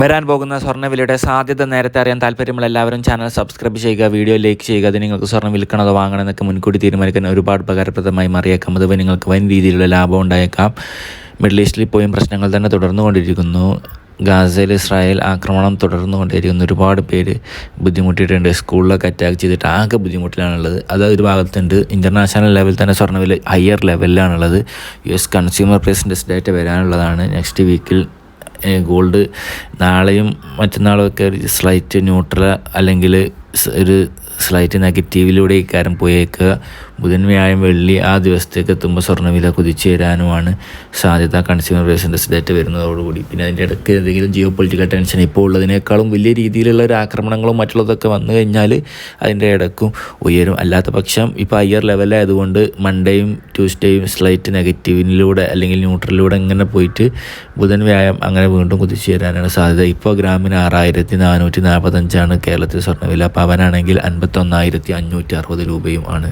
വരാൻ പോകുന്ന സ്വർണവിലയുടെ സാധ്യത നേരത്തെ അറിയാൻ താല്പര്യമുള്ള എല്ലാവരും ചാനൽ സബ്സ്ക്രൈബ് ചെയ്യുക വീഡിയോ ലൈക്ക് ചെയ്യുക അത് നിങ്ങൾക്ക് സ്വർണം വിൽക്കണതോ വാങ്ങണമെന്നൊക്കെ മുൻകൂട്ടി തീരുമാനിക്കാൻ ഒരുപാട് ഉപകാരപ്രദമായി മാറിയേക്കാം. അതുവരെ നിങ്ങൾക്ക് വൻ രീതിയിലുള്ള ലാഭം ഉണ്ടായേക്കാം. മിഡിൽ ഈസ്റ്റിൽ ഇപ്പോഴും പ്രശ്നങ്ങൾ തന്നെ തുടർന്നുകൊണ്ടിരിക്കുന്നു. ഗാസയിൽ ഇസ്രായേൽ ആക്രമണം തുടർന്നുകൊണ്ടിരിക്കുന്നു. ഒരുപാട് പേര് ബുദ്ധിമുട്ടിയിട്ടുണ്ട്. സ്കൂളിലൊക്കെ അറ്റാക്ക് ചെയ്തിട്ട് ആകെ ബുദ്ധിമുട്ടിലാണുള്ളത്. അത് ഒരു ഭാഗത്തുണ്ട്. ഇന്റർനാഷണൽ ലെവലിൽ തന്നെ സ്വർണവില higher ലെവലിലാണുള്ളത് U S consumer price index data വരാനുള്ളതാണ്. Next വീക്കിൽ ഗോൾഡ് നാളെയും മറ്റന്നാളും ഒക്കെ ഒരു സ്ലൈറ്റ് ന്യൂട്രൽ അല്ലെങ്കിൽ ഒരു സ്ലൈറ്റ് നെഗറ്റീവിലൂടെ ഇക്കാരം പോയേക്കുക. ബുധൻ വ്യാഴം വെള്ളി ആ ദിവസത്തേക്ക് എത്തുമ്പോൾ സ്വർണവില കുതിച്ചു വരാനുമാണ് സാധ്യത. കൺസ്യൂമർ പ്രൈസിന്റെ ഡേറ്റ വരുന്നതോടുകൂടി. പിന്നെ അതിന്റെ ഇടയ്ക്ക് എന്തെങ്കിലും ജിയോ പൊളിറ്റിക്കൽ ടെൻഷൻ ഇപ്പോൾ ഉള്ളതിനേക്കാളും വലിയ രീതിയിലുള്ള ഒരു ആക്രമണങ്ങളും മറ്റുള്ളതൊക്കെ വന്നു കഴിഞ്ഞാൽ അതിന്റെ ഇടയ്ക്കും ഉയരും. അല്ലാത്ത പക്ഷം ഇപ്പോൾ ഹയർ ലെവലായതുകൊണ്ട് മൺഡേയും ട്യൂസ്ഡേയും സ്ലൈറ്റ് നെഗറ്റീവിനിലൂടെ അല്ലെങ്കിൽ ന്യൂട്രലിലൂടെ ഇങ്ങനെ പോയിട്ട് ബുധൻ വ്യാഴം അങ്ങനെ വീണ്ടും കുതിച്ചു വരാനാണ് സാധ്യത. ഇപ്പോൾ ഗ്രാമിന് ആറായിരത്തി നാനൂറ്റി നാൽപ്പത്തഞ്ചാണ് കേരളത്തിൽ സ്വർണവില. പവനാണെങ്കിൽ അൻപത്തൊന്നായിരത്തി അഞ്ഞൂറ്റി അറുപത് രൂപയും ആണ്.